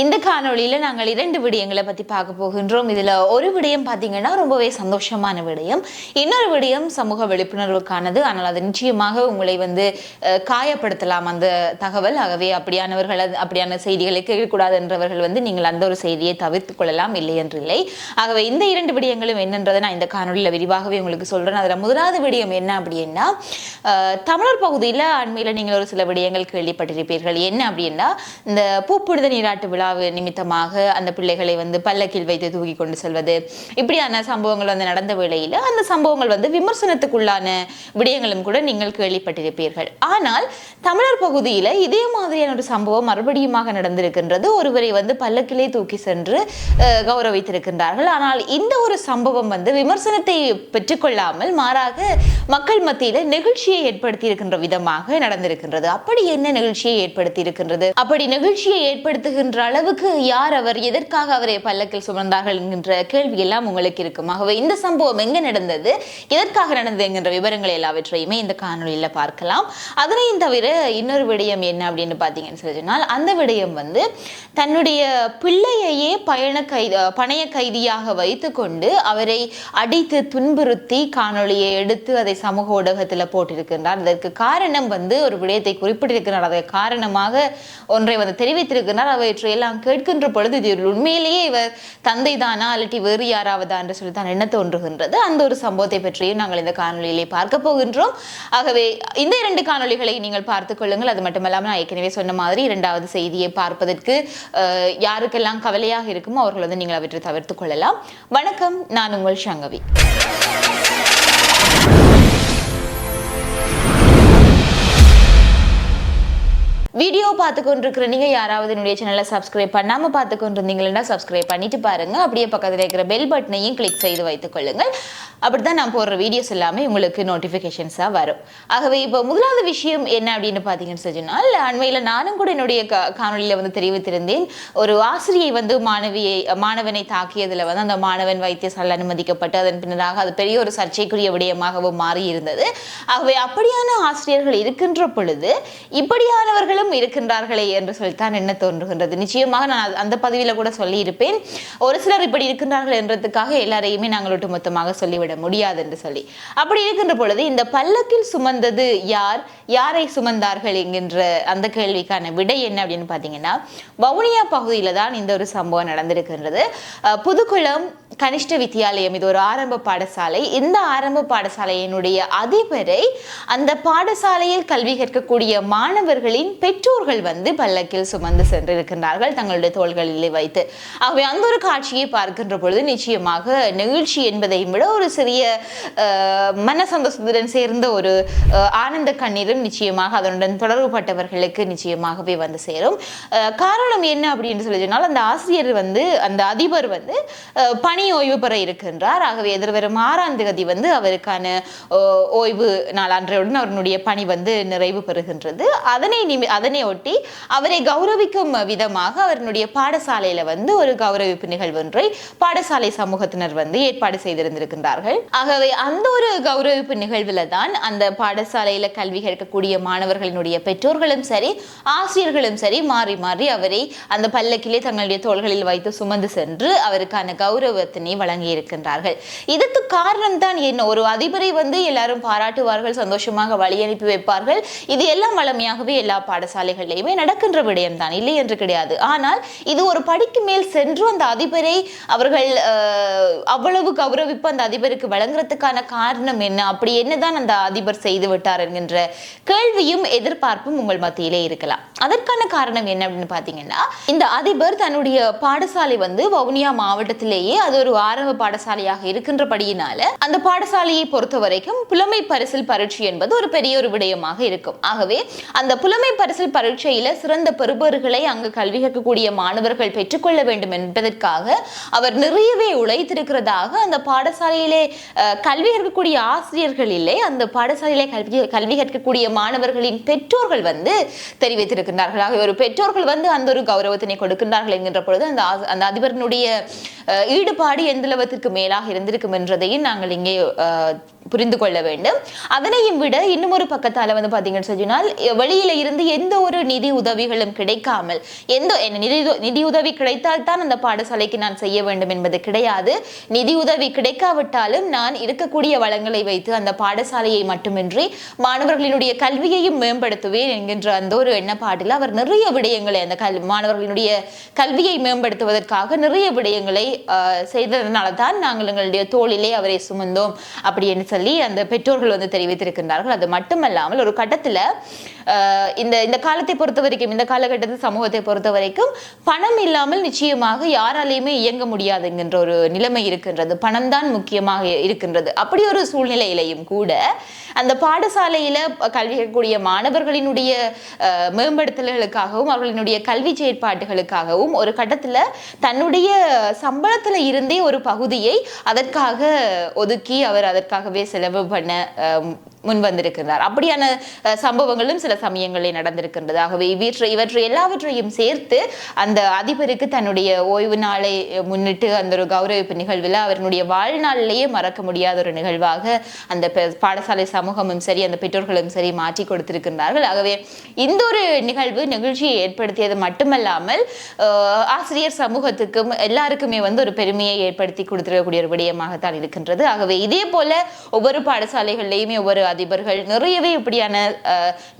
இந்த காணொளியில நாங்கள் இரண்டு விடயங்களை பத்தி பார்க்க போகின்றோம். இதுல ஒரு விடயம் பாத்தீங்கன்னா ரொம்பவே சந்தோஷமான விடயம். இன்னொரு விடயம் சமூக விழிப்புணர்வுக்கானது. ஆனால் அது நிச்சயமாக உங்களை வந்து காயப்படுத்தலாம். அந்த தகவல் ஆகவே அப்படியானவர்கள் அப்படியான செய்திகளை கேட்கக்கூடாது என்றவர்கள் வந்து நீங்கள் அந்த ஒரு செய்தியை தவிர்த்து கொள்ளலாம். இல்லை என்று இல்லை. ஆகவே இந்த இரண்டு விடயங்களும் என்னன்றதை நான் இந்த காணொளியில விரிவாகவே உங்களுக்கு சொல்றேன். அதுல முதலாவது விடயம் என்ன அப்படின்னா தமிழர் பகுதியில் அண்மையில் நீங்கள் ஒரு சில விடயங்கள் கேள்விப்பட்டிருப்பீர்கள். என்ன அப்படின்னா இந்த பூப்புனித நீராட்டு விழா நிமித்தமாக அந்த பிள்ளைகளை வந்து பல்லக்கில் வைத்து தூக்கி கொண்டு செல்வது. இப்படியான சம்பவங்கள் வந்து நடந்த வேளையில் அந்த சம்பவங்கள் வந்து விமர்சனத்துக்குள்ளான விடயங்களும் கூட நீங்கள் கேள்விப்பட்டிருப்பீர்கள். ஆனால் தமிழர் பகுதியில் இதே மாதிரியான ஒரு சம்பவம் மறுபடியுமாக நடந்திருக்கின்றது. ஒருவரை வந்து பல்லக்கிலே தூக்கி சென்று கௌரவித்திருக்கின்றார்கள். ஆனால் இந்த ஒரு சம்பவம் வந்து விமர்சனத்தை பெற்றுக்கொள்ளாமல் மாறாக மக்கள் மத்தியில் நெகிழ்ச்சியை ஏற்படுத்தி இருக்கின்ற விதமாக நடந்திருக்கின்றது. அப்படி என்ன நிகழ்ச்சியை ஏற்படுத்தி இருக்கின்றது அப்படி நிகழ்ச்சியை ஏற்படுத்துகின்ற அளவுக்கு யார் அவர் எதற்காக அவரை பல்லக்கில் சுமந்தார்கள் என்கின்ற கேள்வி எல்லாம் உங்களுக்கு இருக்கும். ஆகவே இந்த சம்பவம் எங்க நடந்தது எதற்காக நடந்தது என்கின்ற விவரங்கள் எல்லாவற்றையுமே இந்த காணொலியில் பார்க்கலாம். அதனையும் தவிர இன்னொரு விடயம் என்ன அப்படின்னு பார்த்தீங்கன்னு சொல்லி சொன்னால் அந்த விடயம் வந்து தன்னுடைய பிள்ளையையே பயண கைது பணைய கைதியாக வைத்துக்கொண்டு அவரை அடித்து துன்புறுத்தி காணொளியை எடுத்து அதை சமூக ஊடகத்தில் போட்டிருக்கின்றார். அதற்கு காரணம் வந்து ஒரு விடயத்தை குறிப்பிட்டிருக்கிறார். அதற்கு காரணமாக ஒன்றை வந்து தெரிவித்திருக்கிறார் எல்லாம் கேட்கின்ற பொழுது இது உண்மையிலேயே இவர் தந்தை தானா அல்லட்டி வேறு யாராவதா என்று சொல்லி தான் என்ன தோன்றுகின்றது? அந்த ஒரு சம்பவத்தை பற்றியும் நாங்கள் இந்த காணொலியிலே பார்க்க போகின்றோம். ஆகவே இந்த இரண்டு காணொளிகளை நீங்கள் பார்த்துக் கொள்ளுங்கள். அது மட்டுமல்லாமல் நான் ஏற்கனவே சொன்ன மாதிரி இரண்டாவது செய்தியை பார்ப்பதற்கு அஹ், யாருக்கெல்லாம் கவலையாக இருக்குமோ அவர்கள் வந்து நீங்கள் அவற்றை தவிர்த்துக் கொள்ளலாம். வணக்கம். நான் உங்கள் சங்கவி வீடியோ பார்த்து கொண்டிருக்கிற நீங்க யாராவது என்னுடைய சேனலை சப்ஸ்கிரைப் பண்ணாம பார்த்து கொண்டிருந்தீங்கன்னா சப்ஸ்கிரைப் பண்ணிட்டு பாருங்க. அப்படியே பக்கத்தில் இருக்கிற பெல் பட்டனையும் கிளிக் செய்து வைத்துக் கொள்ளுங்கள். அப்படிதான் நான் போடுற வீடியோஸ் எல்லாமே உங்களுக்கு நோட்டிஃபிகேஷன்ஸாக வரும். ஆகவே இப்போ முதலாவது விஷயம் என்ன அப்படின்னு பார்த்தீங்கன்னு சொன்னால் அண்மையில் நானும் கூட என்னுடைய கா- வந்து தெரிவித்திருந்தேன். ஒரு ஆசிரியை வந்து மாணவியை மாணவனை தாக்கியதுல வந்து அந்த மாணவன் வைத்தியசாலை அனுமதிக்கப்பட்டு அதன் பின்னராக அது பெரிய ஒரு சர்ச்சைக்குரிய விடயமாகவும் மாறி இருந்தது ஆகவே அப்படியான ஆசிரியர்கள் இருக்கின்ற பொழுது இப்படியானவர்களும் இருக்கின்றார்களே என்று சொல்லித்தான் என்ன தோன்றுகின்றது. நிச்சயமாக நான் அந்த பதிவில கூட சொல்லி இருப்பேன் ஒரு சிலர் இப்படி இருக்கின்றார்கள் என்றதுக்காக எல்லாரையுமே நாங்கள் ஒட்டுமொத்தமாக சொல்லிவிட முடியாது என்று சொல்லி. அப்படி இருக்கின்ற பொழுது இந்த பல்லக்கில் சுமந்தது யார்? யாரை சுமந்தார்கள் என்கின்ற அந்த கேள்விக்கான விடை என்ன அப்படின்னு பார்த்தீங்கன்னா வவுனியா பகுதியில தான் இந்த ஒரு சம்பவம் நடந்திருக்கின்றது. புதுக்குளம் கனிஷ்ட வித்தியாலயம் இது ஒரு ஆரம்ப பாடசாலை. இந்த ஆரம்ப பாடசாலையினுடைய அதிபரை அந்த பாடசாலையில் கல்வி கற்கக்கூடிய மாணவர்களின் பெற்றோர்கள் வந்து பல்லக்கில் சுமந்து சென்றிருக்கின்றார்கள் தங்களுடைய தோள்களிலே வைத்து. ஆகவே அந்த ஒரு காட்சியை பார்க்கின்ற பொழுது நிச்சயமாக நெகிழ்ச்சி என்பதையும் விட ஒரு சிறிய மன சந்தோஷத்துடன் சேர்ந்த ஒரு ஆனந்த கண்ணீரும் நிச்சயமாக அதனுடன் தொடர்புபட்டவர்களுக்கு நிச்சயமாகவே வந்து சேரும். அஹ், காரணம் என்ன அப்படின்னு சொல்லி சொன்னால் அந்த ஆசிரியர் வந்து அந்த அதிபர் வந்து பணி ஓய்வு பெற இருக்கின்றார். ஆகவே எதிர்வரும் ஆறாம் தேதி வந்து அவருக்கான ஓய்வு நாளான்றையுடன் அவருடைய பணி வந்து நிறைவு பெறுகின்றது. அதனை நிமி அதனை ஒட்டி அவரை கௌரவிக்கும் விதமாக அவருடைய பாடசாலையில வந்து ஒரு கௌரவிப்பு நிகழ்வு ஒன்றை பாடசாலை சமூகத்தினர் வந்து ஏற்பாடு செய்திருந்திருக்கின்றார்கள். ஆகவே அந்த ஒரு கௌரவிப்பு நிகழ்வுல தான் அந்த பாடசாலையில கல்வி கேட்கக்கூடிய மாணவர்களினுடைய பெற்றோர்களும் சரி ஆசிரியர்களும் சரி மாறி மாறி அவரை அந்த பல்லக்கிலே தங்களுடைய தோள்களில் வைத்து சுமந்து சென்று அவருக்கான கௌரவத்தினை வழங்கி இருக்கின்றார்கள் இதற்கு காரணம் தான் என்ன? ஒரு அதிபரை வந்து எல்லாரும் பாராட்டுவார்கள் சந்தோஷமாக வழி அனுப்பி வைப்பார்கள். இது எல்லாம் வளமையாகவே எல்லா பாடசாலைகளிலுமே நடக்கின்ற விடயம் தான் இல்லை என்று கிடையாது. ஆனால் இது ஒரு படிக்கு மேல் சென்று அந்த அதிபரை அவர்கள் அவ்வளவு கௌரவிப்பு அந்த அதிபருக்கு வழங்குறதுக்கான காரணம் என்ன? அப்படி என்னதான் அந்த அதிபர் செய்து விட்டார் என்கின்ற கேள்வியும் எதிர்பார்ப்பும் உங்கள் மத்தியிலே இருக்கலாம். அதற்கான காரணம் என்ன அப்படின்னு பார்த்தீங்கன்னா இந்த அதிபர் தன்னுடைய பாடசாலை வந்து வவுனியா மாவட்டத்திலேயே அது ஒரு ஆரம்ப பாடசாலையாக இருக்கின்றபடியினால அந்த பாடசாலையை பொறுத்த வரைக்கும் புலமை பரிசில் பரீட்சை என்பது ஒரு பெரிய ஒரு விடயமாக இருக்கும். ஆகவே அந்த புலமை பரிசில் பரீட்சையில சிறந்த பெறுபர்களை அங்கு கல்வி கற்கக்கூடிய மாணவர்கள் பெற்றுக்கொள்ள வேண்டும் என்பதற்காக அவர் நிறையவே உழைத்திருக்கிறதாக அந்த பாடசாலையிலே கல்வி கற்கக்கூடிய ஆசிரியர்கள் இல்லை அந்த பாடசாலையிலே கல்வி கல்வி கற்கக்கூடிய மாணவர்களின் பெற்றோர்கள் வந்து தெரிவித்திருக்கிறார் இருக்கின்றார்கள் ஆகவே ஒரு பெற்றோர்கள் வந்து அந்த ஒரு கௌரவத்தினை கொடுக்கின்றார்கள் என்கின்ற பொழுது அந்த அந்த அதிபரினுடைய ஈடுபாடு எந்த அளவத்திற்கு மேலாக இருந்திருக்கும் என்றதையும் நாங்கள் இங்கே புரிந்து கொள்ள வேண்டும். அதனையும் விட இன்னும் ஒரு பக்கத்தால் வந்து பார்த்தீங்கன்னு சொன்னால் வெளியில இருந்து எந்த ஒரு நிதி உதவிகளும் கிடைக்காமல் எந்த என்ன நிதி நிதி உதவி கிடைத்தால் தான் அந்த பாடசாலைக்கு நான் செய்ய வேண்டும் என்பது கிடையாது. நிதி உதவி கிடைக்காவிட்டாலும் நான் இருக்கக்கூடிய வளங்களை வைத்து அந்த பாடசாலையை மட்டுமின்றி மாணவர்களினுடைய கல்வியையும் மேம்படுத்துவேன் என்கின்ற அந்த ஒரு எண்ணப்பாடு எண்ணப்பாட்டில் அவர் நிறைய விடயங்களை அந்த கல் மாணவர்களினுடைய கல்வியை மேம்படுத்துவதற்காக நிறைய விடயங்களை செய்ததனால தான் நாங்கள் எங்களுடைய தோளிலே அவரை சுமந்தோம் அப்படின்னு சொல்லி அந்த பெற்றோர்கள் வந்து தெரிவித்திருக்கின்றார்கள். அது மட்டுமல்லாமல் ஒரு கட்டத்தில் இந்த இந்த காலத்தை பொறுத்த வரைக்கும் இந்த காலகட்டத்து சமூகத்தை பொறுத்த வரைக்கும் பணம் இல்லாமல் நிச்சயமாக யாராலையுமே இயங்க முடியாதுங்கின்ற ஒரு நிலைமை இருக்கின்றது. பணம் தான் முக்கியமாக இருக்கின்றது. அப்படி ஒரு சூழ்நிலையிலையும் கூட அந்த பாடசாலையில் கல்வி கற்கக்கூடிய மாணவர்களினுடைய மேம்பட மேம்படுத்தல்களுக்காகவும் அவர்களினுடைய கல்வி செயற்பாட்டுகளுக்காகவும் ஒரு கட்டத்தில் தன்னுடைய சம்பளத்துல இருந்தே ஒரு பகுதியை அதற்காக ஒதுக்கி அவர் அதற்காகவே செலவு பண்ண முன் வந்திருக்கிறார் அப்படியான சம்பவங்களும் சில சமயங்களில் நடந்திருக்கின்றது ஆகவே இவற்றை இவற்றை எல்லாவற்றையும் சேர்த்து அந்த அதிபருக்கு தன்னுடைய ஓய்வு நாளை முன்னிட்டு அந்த ஒரு கௌரவிப்பு நிகழ்வில் அவருடைய வாழ்நாளிலேயே மறக்க முடியாத ஒரு நிகழ்வாக அந்த பெ- பாடசாலை சமூகமும் சரி அந்த பெற்றோர்களும் சரி மாற்றி கொடுத்திருக்கின்றார்கள். ஆகவே இந்த ஒரு நிகழ்வு நிகழ்ச்சியை ஏற்படுத்தியது மட்டுமல்லாமல் ஆசிரியர் சமூகத்துக்கும் எல்லாருக்குமே வந்து ஒரு பெருமையை ஏற்படுத்தி கொடுத்திருக்கக்கூடிய ஒரு விடயமாகத்தான் இருக்கின்றது. ஆகவே இதே போல ஒவ்வொரு பாடசாலைகள்லையுமே ஒவ்வொரு அதிபர்கள் நிறையவே இப்படியான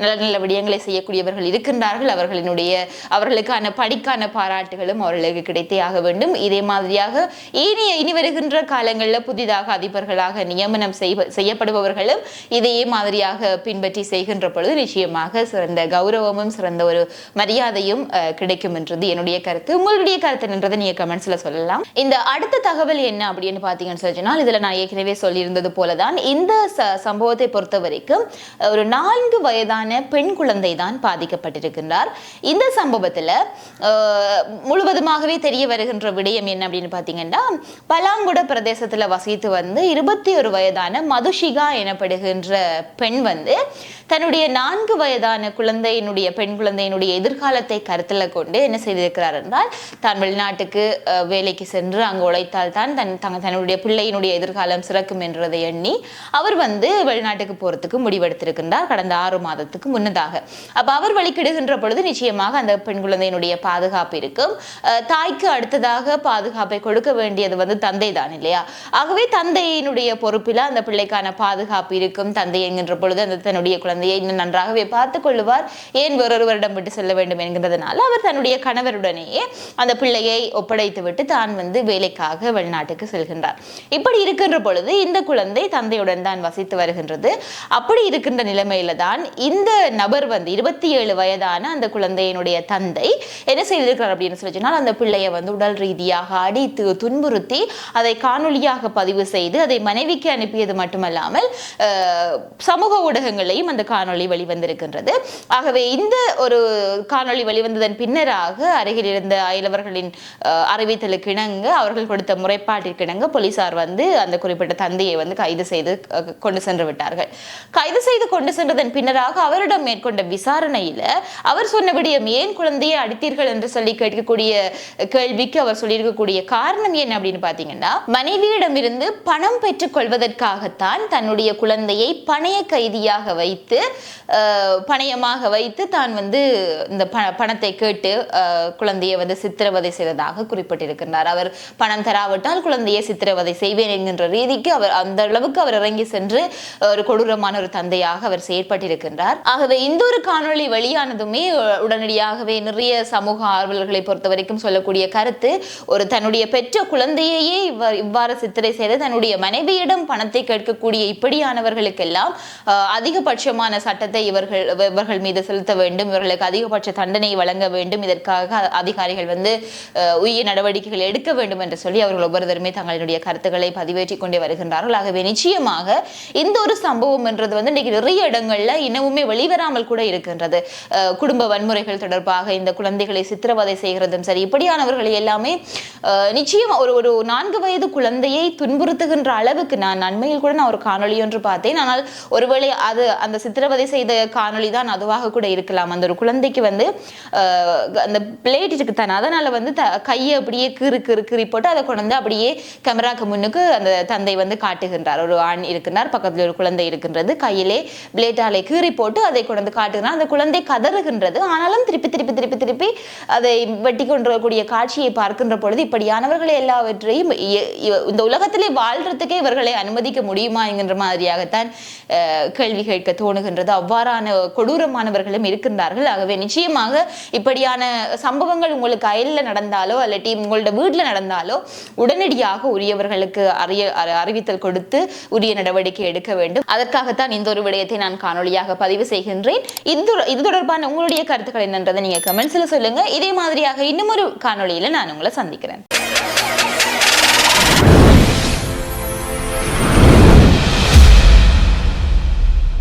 நல்ல நல்ல விடயங்களை செய்யக்கூடியவர்கள் இருக்கின்றார்கள். அவர்களினுடைய அவர்களுக்கான படிக்கான பாராட்டுகளும் அவர்களுக்கு கிடைத்தே ஆக வேண்டும். இதே மாதிரியாக இனி இனி வருகின்ற காலங்களில் புதிதாக அதிபர்களாக நியமனம் செய்வ செய்யப்படுபவர்களும் இதே மாதிரியாக பின்பற்றி செய்கின்ற பொழுது நிச்சயமாக சிறந்த கௌரவமும் சிறந்த ஒரு மரியாதையும் கிடைக்கும் என்றது என்னுடைய கருத்து. உங்களுடைய கருத்து என்றதை நீங்க கமெண்ட்ஸ்ல சொல்லலாம். இந்த அடுத்த தகவல் என்ன அப்படின்னு பாத்தீங்கன்னு சொன்னால் இதுல நான் ஏற்கனவே சொல்லியிருந்தது போலதான் இந்த சம்பவத்தை பொறுத்த வரைக்கும் ஒரு நான்கு வயதான பெண் குழந்தை தான் பாதிக்கப்பட்டிருக்கின்றார். இந்த சம்பவத்தில் முழுவதுமாகவே தெரிய வருகின்ற விடயம் என்ன அப்படின்னு பார்த்தீங்கன்னா பலாங்குட பிரதேசத்தில் வசித்து வந்து இருபத்தி ஒரு வயதான மதுஷிகா எனப்படுகின்ற பெண் வந்து தன்னுடைய நான்கு வயதான குழந்தையினுடைய பெண் குழந்தையினுடைய எதிர்காலத்தை கருத்தில் கொண்டு என்ன செய்திருக்கிறார் என்றால் தான் வெளிநாட்டுக்கு வேலைக்கு சென்று அங்கு உழைத்தால் தான் தன் தன்னுடைய பிள்ளையினுடைய எதிர்காலம் சிறக்கும் என்றதை எண்ணி அவர் வந்து வெளிநாட்டுக்கு போறதுக்கு முடிவெடுத்திருக்கின்றார் கடந்த ஆறு மாதத்துக்கு முன்னதாக. அப்ப அவர் வழிக்கிடுகின்ற பொழுது நிச்சயமாக அந்த பெண் குழந்தையினுடைய பாதுகாப்பு இருக்கும். தாய்க்கு அடுத்ததாக பாதுகாப்பை கொடுக்க வேண்டியது வந்து தந்தை தான் இல்லையா? ஆகவே தந்தையினுடைய பொறுப்பில் அந்த பிள்ளைக்கான பாதுகாப்பு இருக்கும். தந்தை என்கின்ற பொழுது அந்த தன்னுடைய குழந்தையை இன்னும் நன்றாகவே பார்த்துக் கொள்ளுவார். ஏன் வேறொருவரிடம் விட்டு செல்ல வேண்டும் என்கிறதுனால அவர் தன்னுடைய கணவருடனேயே அந்த பிள்ளையை ஒப்படைத்து விட்டு தான் வந்து வேலைக்காக வெளிநாட்டுக்கு செல்கின்றார். இப்படி இருக்கின்ற பொழுது இந்த குழந்தை தந்தையுடன் தான் வசித்து வருகின்றது. அப்படி இருக்கின்ற நிலைமையில தான் இந்த நபர் வந்து இருபத்தி ஏழு வயதான அந்த குழந்தையினுடைய தந்தை என்ன செய்திருக்கிறார் அப்படின்னு சொல்லி சொன்னால் அந்த பிள்ளையை வந்து உடல் ரீதியாக அடித்து துன்புறுத்தி அதை காணொளியாக பதிவு செய்து அதை மனைவிக்கு அனுப்பியது மட்டுமல்லாமல் சமூக ஊடகங்களையும் அந்த காணொளி வெளிவந்திருக்கின்றது. ஆகவே இந்த ஒரு காணொளி வெளிவந்ததன் பின்னராக அருகில் இருந்த அயலவர்களின் அறிவித்தலுக்கு இணங்க அவர்கள் கொடுத்த முறைப்பாட்டிற்கு இணங்க போலீசார் வந்து அந்த குறிப்பிட்ட தந்தையை வந்து கைது செய்து கொண்டு சென்று விட்டார்கள். கைது செய்து கொண்டு சென்றதன் பின்னராக அவரிடம் மேற்கொண்ட விசாரணையில அவர் சொன்ன விடயம் ஏன் குழந்தையை அடித்தீர்கள் என்று சொல்லி கேட்கக்கூடிய கேள்விக்கு அவர் சொல்லியிருக்கக்கூடிய காரணம் என்ன அப்படின்னு பாத்தீங்கன்னா மனைவியிடமிருந்து பணம் பெற்றுக் கொள்வதற்காகத்தான் தன்னுடைய குழந்தையை பணைய கைதியாக வைத்து அஹ், பணயமாக வைத்து தான் வந்து இந்த பணத்தை கேட்டு குழந்தையை வந்து சித்திரவதை செய்ததாக குறிப்பிட்டிருக்கின்றார். அவர் பணம் தராவிட்டால் குழந்தையை சித்திரவதை செய்வேன் என்கின்ற ரீதிக்கு அவர் அந்த அளவுக்கு அவர் இறங்கி சென்று ஒரு கொடூரமான ஒரு தந்தையாக அவர் செயற்பட்டிருக்கின்றார். ஆகவே இந்த ஒரு காணொளி வெளியானதுமே உடனடியாகவே நிறைய சமூக ஆர்வலர்களை பொறுத்த வரைக்கும் சொல்லக்கூடிய கருத்து ஒரு தன்னுடைய பெற்ற குழந்தையையே இவ்வாறு சித்திரை செய்து தன்னுடைய மனைவியிடம் பணத்தை கேட்கக்கூடிய இப்படியானவர்களுக்கெல்லாம் அதிகபட்சமான சட்டத்தை இவர்கள் இவர்கள் மீது செலுத்த வேண்டும். இவர்களுக்கு அதிகபட்ச தண்டனை வழங்க வேண்டும். இதற்காக அதிகாரிகள் வந்து உரிய நடவடிக்கைகள் எடுக்க வேண்டும் என்று சொல்லி அவர்கள் ஒவ்வொருவருமே தங்களுடைய கருத்துக்களை பதிவேற்றிக் கொண்டே வருகின்றார்கள். ஆகவே நிச்சயமாக இந்த ஒரு சம்பவம் சம்பவம் என்றது வந்து இன்னைக்கு நிறைய இடங்கள்ல இன்னமுமே வெளிவராமல் கூட இருக்கின்றது. குடும்ப வன்முறைகள் தொடர்பாக இந்த குழந்தைகளை சித்திரவதை செய்கிறதும் சரி இப்படியானவர்களை எல்லாமே நிச்சயம் ஒரு ஒரு நான்கு வயது குழந்தையை துன்புறுத்துகின்ற அளவுக்கு நான் நன்மையில் கூட நான் ஒரு காணொளி ஒன்று பார்த்தேன். ஆனால் ஒருவேளை அது அந்த சித்திரவதை செய்த காணொளி தான் அதுவாக கூட இருக்கலாம். அந்த ஒரு குழந்தைக்கு வந்து அந்த பிளேட் இருக்கு தானே அதனால வந்து த கையை அப்படியே கீறு கீறு கீறி போட்டு அதை கொண்டு வந்து அப்படியே கேமராக்கு முன்னுக்கு அந்த தந்தை வந்து காட்டுகின்றார். ஒரு ஆண் இருக்கின்றார் பக்கத்தில் ஒரு குழந்தை இருக்கின்றது. கையிலே பிளேட்டாலே கீறி போட்டு அதை கொண்டு காட்டுகிறான். அந்த குழந்தை கதறுகின்றது. ஆனாலும் திருப்பி திருப்பி திருப்பி திருப்பி அதை வெட்டி கொண்டிருக்கக்கூடிய காட்சியை பார்க்கின்ற பொழுது இப்படியானவர்களை எல்லாவற்றையும் இந்த உலகத்திலே வாழ்றதுக்கே இவர்களை அனுமதிக்க முடியுமா என்கின்ற மாதிரியாகத்தான் கேள்வி கேட்க தோணுகின்றது. அவ்வாறான கொடூரமானவர்களும் இருக்கின்றார்கள். ஆகவே நிச்சயமாக இப்படியான சம்பவங்கள் உங்களுக்கு அயலில் நடந்தாலோ அல்லட்டி உங்களோட வீட்டில் நடந்தாலோ உடனடியாக உரியவர்களுக்கு அறிய அறி- அறிவித்தல் கொடுத்து உரிய நடவடிக்கை எடுக்க வேண்டும். அதற்காகத்தான் இந்த ஒரு விடயத்தை நான் காணொளியாக பதிவு செய்கின்றேன். இது இது தொடர்பான உங்களுடைய கருத்துக்கள் என்னன்றதை நீங்க கமெண்ட்ஸ்ல சொல்லுங்க. இதே மாதிரியாக இன்னும் ஒரு காணொளியில நான் உங்களை சந்திக்கிறேன்.